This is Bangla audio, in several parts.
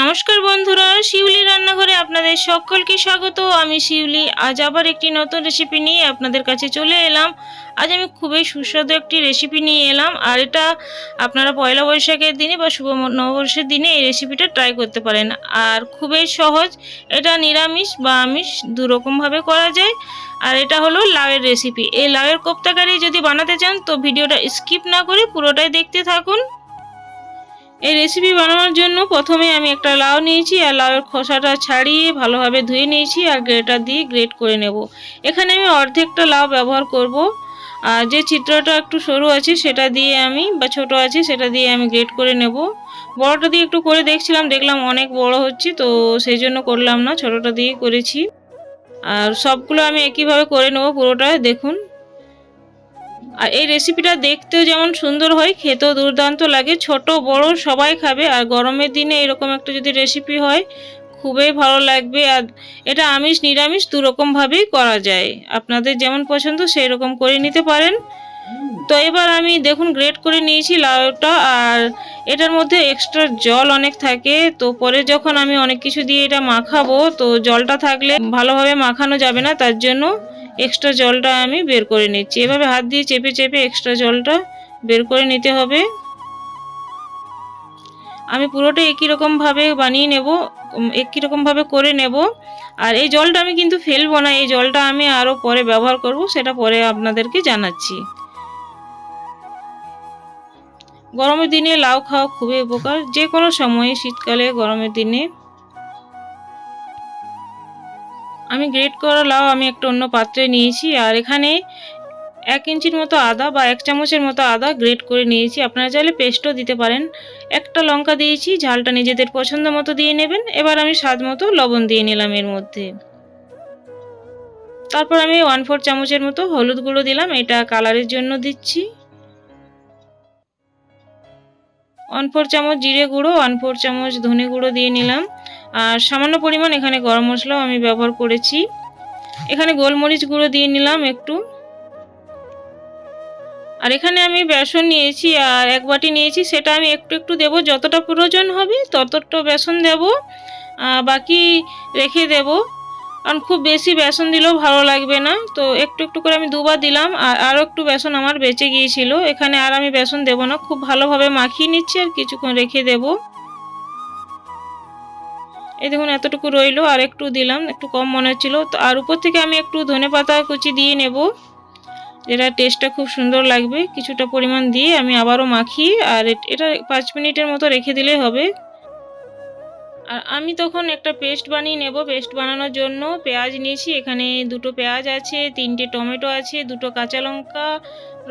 নমস্কার বন্ধুরা, শিউলি রান্নাঘরে আপনাদের সকলকে স্বাগত। আমি শিউলি, আজ আবার একটি নতুন রেসিপি নিয়ে আপনাদের কাছে চলে এলাম। আজ আমি খুবই সুস্বাদু একটি রেসিপি নিয়ে এলাম, আর এটা আপনারা পয়লা বৈশাখের দিনে বা শুভ নববর্ষের দিনে এই রেসিপিটা ট্রাই করতে পারেন। আর খুবই সহজ, এটা নিরামিষ বা আমিষ দুরকমভাবে করা যায়। আর এটা হলো লাউয়ের রেসিপি এই লাউয়ের কোপ্তাকারি যদি বানাতে চান, তো ভিডিওটা স্কিপ না করে পুরোটাই দেখতে থাকুন। এই রেসিপি বানানোর জন্য প্রথমে আমি একটা লাউ নিয়েছি, আর লাউয়ের খোসাটা ছাড়িয়ে ভালোভাবে ধুয়ে নিয়েছি, আর গ্রেটার দিয়ে গ্রেট করে নেব। এখানে আমি অর্ধেকটা লাউ ব্যবহার করব। আর যে চিত্রটা একটু সরু আছে, সেটা দিয়ে আমি, বা ছোট আছে, সেটা দিয়ে আমি গ্রেট করে নেব। বড়টা দিয়ে একটু করে দেখছিলাম, দেখলাম অনেক বড় হচ্ছে, তো সেই জন্য করলাম না, ছোটটা দিয়ে করেছি। আর সবগুলো আমি একইভাবে করে নেব পুরোটা, দেখুন। আর এই রেসিপিটা দেখতেও যেমন সুন্দর হয়, খেতেও দুর্দান্ত লাগে। ছোট, বড়, সবাই খাবে। আর গরমের দিনে এরকম একটা যদি রেসিপি হয়, খুবই ভালো লাগবে। আর এটা আমিষ, নিরামিষ দুরকমভাবেই করা যায়। আপনাদের যেমন পছন্দ সেই রকম করে নিতে পারেন। তো এবার আমি দেখুন গ্রেট করে নিয়েছি লাউটা। আর এটার মধ্যে এক্সট্রা জল অনেক থাকে। তো পরে যখন আমি অনেক কিছু দিয়ে এটা মাখাবো, তো জলটা থাকলে ভালোভাবে মাখানো যাবে না, তার জন্য এক্সট্রা জলটা আমি বের করে নিচ্ছি। এভাবে হাত দিয়ে চেপে চেপে এক্সট্রা জলটা বের করে নিতে হবে। আমি পুরোটা একই রকমভাবে বানিয়ে নেব একই রকমভাবে করে নেব। আর এই জলটা আমি কিন্তু ফেলব না, এই জলটা আমি আরও পরে ব্যবহার করব, সেটা পরে আপনাদেরকে জানাচ্ছি। গরমের দিনে লাউ খাওয়া খুবই উপকার। যে কোনো সময়ে শীতকালে গরমের দিনে আমি গ্রেট করা লাউ আমি একটা অন্য পাত্রে নিয়েছি আর এখানে এক ইঞ্চির মতো আদা বা এক চামচের মতো আদা গ্রেট করে নিয়েছি। আপনারা চাইলে পেস্টও দিতে পারেন। একটা লঙ্কা দিয়েছি, ঝালটা নিজেদের পছন্দ মতো দিয়ে নেবেন। এবার আমি স্বাদ মতো লবণ দিয়ে নিলাম এর মধ্যে। তারপর আমি ওয়ান ফোর চামচের মতো হলুদ গুঁড়ো দিলাম, এটা কালারের জন্য দিচ্ছি। ওয়ান ফোর চামচ জিরে গুঁড়ো ওয়ান ফোর চামচ ধনে গুঁড়ো দিয়ে নিলাম। আর সামান্য পরিমাণ এখানে গরম মশলাও আমি ব্যবহার করেছি। এখানে গোলমরিচ গুঁড়ো দিয়ে নিলাম একটু। আর এখানে আমি বেসন নিয়েছি আর এক বাটি নিয়েছি, সেটা আমি একটু একটু দেব। যতটা প্রয়োজন হবে ততটা বেসন দেব বাকি রেখে দেব। কারণ খুব বেশি বেসন দিলেও ভালো লাগবে না। তো একটু একটু করে আমি দুবার দিলাম আর আরও একটু বেসন আমার বেঁচে গিয়েছিল। এখানে আর আমি বেসন দেব না, খুব ভালোভাবে মাখিয়ে নিচ্ছি আর কিছুক্ষণ রেখে দেব। এই দেখুন, এতটুকু রইল, আর একটু দিলাম, একটু কম মনে হচ্ছিল। তো আর উপর থেকে আমি একটু ধনে পাতা কুচি দিয়ে নেব। যেটা টেস্টটা খুব সুন্দর লাগবে, কিছুটা পরিমাণ দিয়ে আমি আবারও মাখি আর এটা পাঁচ মিনিটের মতো রেখে দিলেই হবে। আর আমি তখন একটা পেস্ট বানিয়ে নেব, পেস্ট বানানোর জন্য পেঁয়াজ নিয়েছি, এখানে দুটো পেঁয়াজ আছে, তিনটে টমেটো আছে, দুটো কাঁচা লঙ্কা,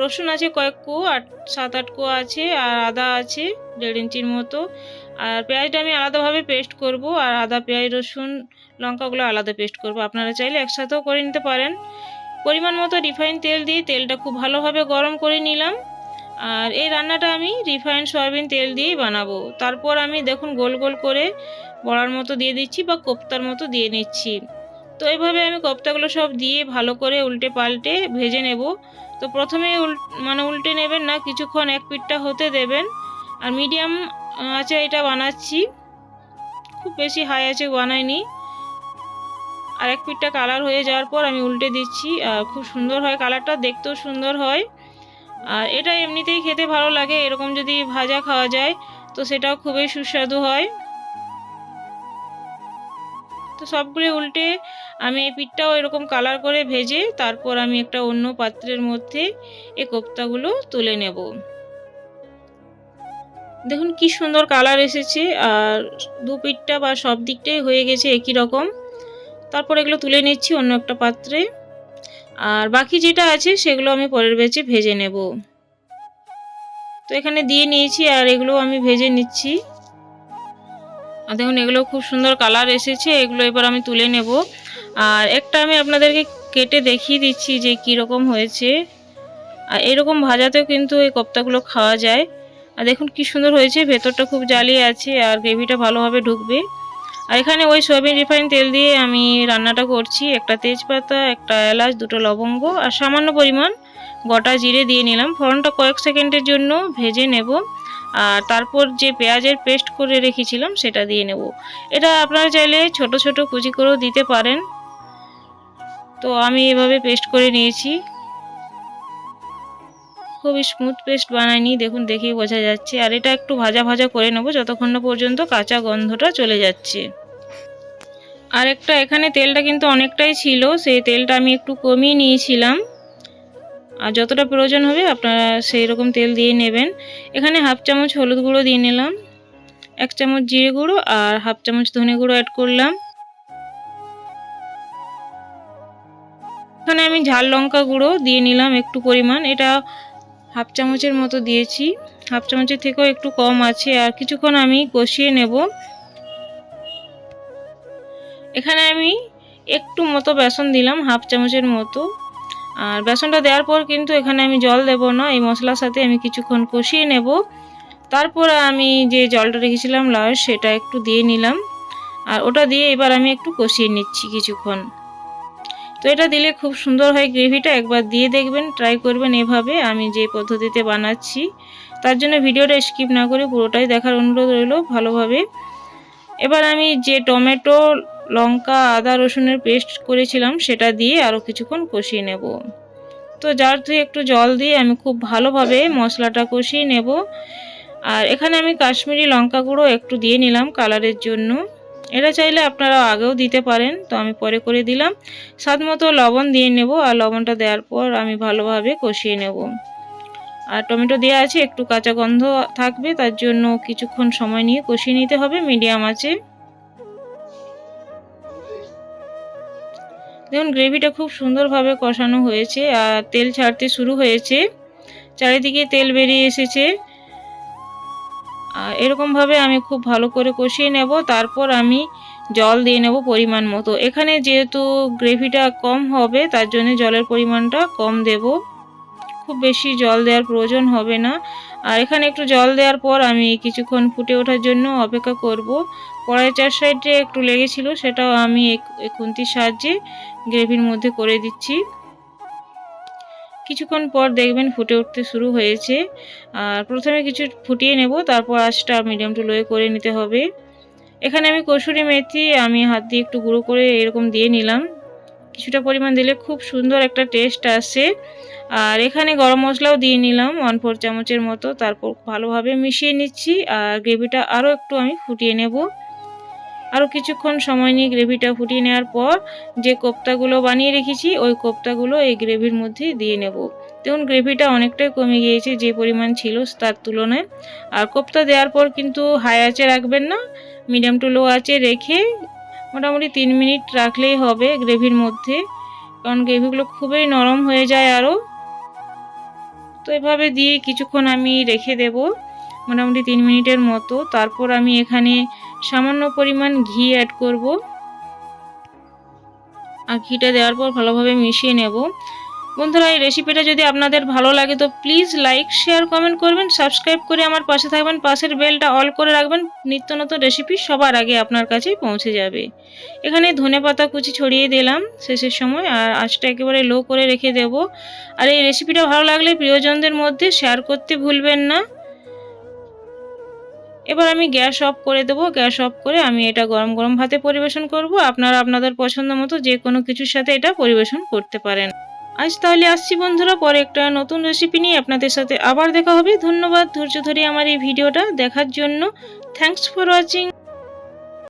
রসুন আছে কয়েক কো আট সাত আট কো আছে, আর আদা আছে, দেড় ইঞ্চির মতো। আর পেঁয়াজটা আমি আলাদাভাবে পেস্ট করব আর আদা, পেঁয়াজ, রসুন, লঙ্কাগুলো আলাদা পেস্ট করব। আপনারা চাইলে একসাথেও করে নিতে পারেন। পরিমাণ মতো রিফাইন তেল দিয়ে তেলটা খুব ভালোভাবে গরম করে নিলাম। আর এই রান্নাটা আমি রিফাইন সয়াবিন তেল দিয়েই বানাবো। তারপর আমি দেখুন গোল গোল করে বড়ার মতো দিয়ে দিচ্ছি বা কোপ্তার মতো দিয়ে নিচ্ছি। তো এইভাবে আমি কোপ্তাগুলো সব দিয়ে ভালো করে উল্টে পাল্টে ভেজে নেব। তো প্রথমে উল মানে উল্টে নেবেন না, কিছুক্ষণ এক পিঠটা হতে দেবেন। আর মিডিয়াম আছে এটা বানাচ্ছি। খুব বেশি হাই আছে, বানাইনি। আর এক পিঠটা কালার হয়ে যাওয়ার পর আমি উল্টে দিচ্ছি। আর খুব সুন্দর হয় কালারটা দেখতেও সুন্দর হয়। আর এটা এমনিতেই খেতে ভালো লাগে, এরকম যদি ভাজা খাওয়া যায়, তো সেটাও খুবই সুস্বাদু হয়। তো সবগুলো উল্টে আমি এই পিঠটাও এরকম কালার করে ভেজে, তারপর আমি একটা অন্য পাত্রের মধ্যে এই কোপ্তাগুলো তুলে নেব। দেখুন কি সুন্দর কালার এসেছে, আর দু পিঠটা বা সব দিকটাই হয়ে গেছে একই রকম। তারপর এগুলো তুলে নিচ্ছি অন্য একটা পাত্রে। আর বাকি যেটা আছে সেগুলো আমি পরের বেচে ভেজে নেব। তো এখানে দিয়ে নিয়েছি আর এগুলো আমি ভেজে নিচ্ছি। আর দেখুন এগুলো খুব সুন্দর কালার এসেছে, এগুলো এবার আমি তুলে নেব। আর একটা আমি আপনাদেরকে কেটে দেখিয়ে দিচ্ছি যে কী রকম হয়েছে। আর এরকম ভাজাতেও কিন্তু এই কপ্তাগুলো খাওয়া যায়। আর দেখুন কি সুন্দর হয়েছে, ভেতরটা খুব জ্বালিয়ে আছে আর গ্রেভিটা ভালোভাবে ঢুকবে। আর এখানে ওই সয়াবিন রিফাইন তেল দিয়ে আমি রান্নাটা করছি, একটা তেজপাতা, একটা এলাচ, দুটো লবঙ্গ আর সামান্য পরিমাণ গোটা জিরে দিয়ে নিলাম। ফোড়নটা কয়েক সেকেন্ডের জন্য ভেজে নেব আর তারপর যে পেঁয়াজের পেস্ট করে রেখেছিলাম সেটা দিয়ে নেব। এটা আপনারা চাইলে ছোট ছোট কুচি করেও দিতে পারেন। তো আমি এভাবে পেস্ট করে নিয়েছি। খুবই স্মুথ পেস্ট বানাইনি দেখুন দেখেই বোঝা যাচ্ছে। আর এটা একটু ভাজা ভাজা করে নেব, যতক্ষণ না পর্যন্ত কাঁচা গন্ধটা চলে যাচ্ছে। আর একটা এখানে তেলটা কিন্তু অনেকটাই ছিল, সেই তেলটা আমি একটু কমিয়ে নিয়েছিলাম। আর যতটা প্রয়োজন হবে আপনারা সেই রকম তেল দিয়ে নেবেন। এখানে হাফ চামচ হলুদ গুঁড়ো দিয়ে নিলাম, এক চামচ জিরে গুঁড়ো আর হাফ চামচ ধনে গুঁড়ো অ্যাড করলাম। এখানে আমি ঝাল লঙ্কা গুঁড়ো দিয়ে নিলাম একটু পরিমাণ, এটা হাফ চামচের মতো দিয়েছি। হাফ চামচের থেকেও একটু কম আছে। আর কিছুক্ষণ আমি কষিয়ে নেব। এখানে আমি একটু মতো বেসন দিলাম, হাফ চামচের মতো। আর বেসনটা দেওয়ার পর কিন্তু এখানে আমি জল দেব না। এই মশলার সাথে আমি কিছুক্ষণ কষিয়ে নেব। তারপর আমি যে জলটা রেখেছিলাম লাস্ট সেটা একটু দিয়ে নিলাম। আর ওটা দিয়ে এবার আমি একটু কষিয়ে নিচ্ছি কিছুক্ষণ। তো এটা দিলে খুব সুন্দর হয় গ্রেভিটা, একবার দিয়ে দেখবেন ট্রাই করবেন এভাবে। আমি যে পদ্ধতিতে বানাচ্ছি, তার জন্য ভিডিওটা স্কিপ না করে পুরোটাই দেখার অনুরোধ রইল ভালোভাবে। এবার আমি যে টমেটো, লঙ্কা, আদা, রসুনের পেস্ট করেছিলাম, সেটা দিয়ে আরও কিছুক্ষণ কষিয়ে নেব। তো যার থেকে একটু জল দিয়ে আমি খুব ভালোভাবে মশলাটা কষিয়ে নেব। আর এখানে আমি কাশ্মীরি লঙ্কা গুঁড়ো একটু দিয়ে নিলাম কালারের জন্য। এটা চাইলে আপনারা আগেও দিতে পারেন, তো আমি পরে করে দিলাম। স্বাদ মতো লবণ দিয়ে নেব আর লবণটা দেওয়ার পর আমি ভালোভাবে কষিয়ে নেব। আর টমেটো দেওয়া আছে, একটু কাঁচা গন্ধ থাকবে, তার জন্য কিছুক্ষণ সময় নিয়ে কষিয়ে নিতে হবে, মিডিয়াম আছে দেখুন, গ্রেভিটা খুব সুন্দরভাবে কষানো হয়েছে আর তেল ছাড়তে শুরু হয়েছে। চারিদিকে তেল বেরিয়ে এসেছে। এরকমভাবে আমি খুব ভালো করে কষিয়ে নেব, তারপর আমি জল দিয়ে নেব পরিমাণ মতো। এখানে যেহেতু গ্রেভিটা কম হবে, তার জন্য জলের পরিমাণটা কম দেব। খুব বেশি জল দেওয়ার প্রয়োজন হবে না। আর এখানে একটু জল দেওয়ার পর আমি কিছুক্ষণ ফুটে ওঠার জন্য অপেক্ষা করব। কড়াই চার সাইডে একটু লেগেছিল সেটাও আমি এক খুন্তির সাহায্যে গ্রেভির মধ্যে করে দিচ্ছি। কিছুক্ষণ পর দেখবেন ফুটে উঠতে শুরু হয়েছে। আর প্রথমে কিছু ফুটিয়ে নেব, তারপর আঁচটা মিডিয়াম টু লোয়ে করে নিতে হবে। এখানে আমি কসুরি মেথি, আমি হাত দিয়ে একটু গুঁড়ো করে এরকম দিয়ে নিলাম। কিছুটা পরিমাণ দিলে খুব সুন্দর একটা টেস্ট আসে। আর এখানে গরম মশলাও দিয়ে নিলাম ওয়ান ফোর চামচের মতো। তারপর ভালোভাবে মিশিয়ে নিচ্ছি, আর গ্রেভিটা আরও একটু আমি ফুটিয়ে নেব। আরও কিছুক্ষণ সময় নিয়ে গ্রেভিটা ফুটিয়ে নেওয়ার পর যে কোপ্তাগুলো বানিয়ে রেখেছি, ওই কোপ্তাগুলো এই গ্রেভির মধ্যে দিয়ে নেব। দেখুন, গ্রেভিটা অনেকটাই কমে গিয়েছে, যে পরিমাণ ছিল তার তুলনায়। আর কোপ্তা দেওয়ার পর কিন্তু হাই আঁচে রাখবেন না, মিডিয়াম টু লো আঁচে রেখে মোটামুটি তিন মিনিট রাখলেই হবে গ্রেভির মধ্যে, কারণ গ্রেভিগুলো খুবই নরম হয়ে যায় আরও তো এভাবে দিয়ে কিছুক্ষণ আমি রেখে দেব, মোটামুটি তিন মিনিটের মতো। তারপর আমি এখানে সামান্য পরিমাণ ঘি অ্যাড করব। আর ঘিটা দেওয়ার পর ভালোভাবে মিশিয়ে নেব। বন্ধুরা, এই রেসিপিটা যদি আপনাদের ভালো লাগে, তো প্লিজ লাইক শেয়ার কমেন্ট করবেন। সাবস্ক্রাইব করে আমার পাশে থাকবেন। পাশের বেলটা অল করে রাখবেন। নিত্য নতুন রেসিপি সবার আগে আপনার কাছে পৌঁছে যাবে। এখানে ধনে পাতা কুচি ছড়িয়ে দিলাম শেষের সময়, আর আঁচটা একেবারে লো করে রেখে দেব। আর এই রেসিপিটা ভালো লাগলে প্রিয়জনদের মধ্যে শেয়ার করতে ভুলবেন না। এবার আমি গ্যাস অফ করে দেবো, গ্যাস অফ করে আমি এটা গরম গরম ভাতে পরিবেশন করব। আপনারা আপনাদের পছন্দ মতো যে কোনো কিছুর সাথে এটা পরিবেশন করতে পারেন। আজ তাহলে আসছি বন্ধুরা, পরে একটা নতুন রেসিপি নিয়ে আপনাদের সাথে আবার দেখা হবে। ধন্যবাদ ধৈর্য ধরে আমার এই ভিডিওটা দেখার জন্য। Thanks for watching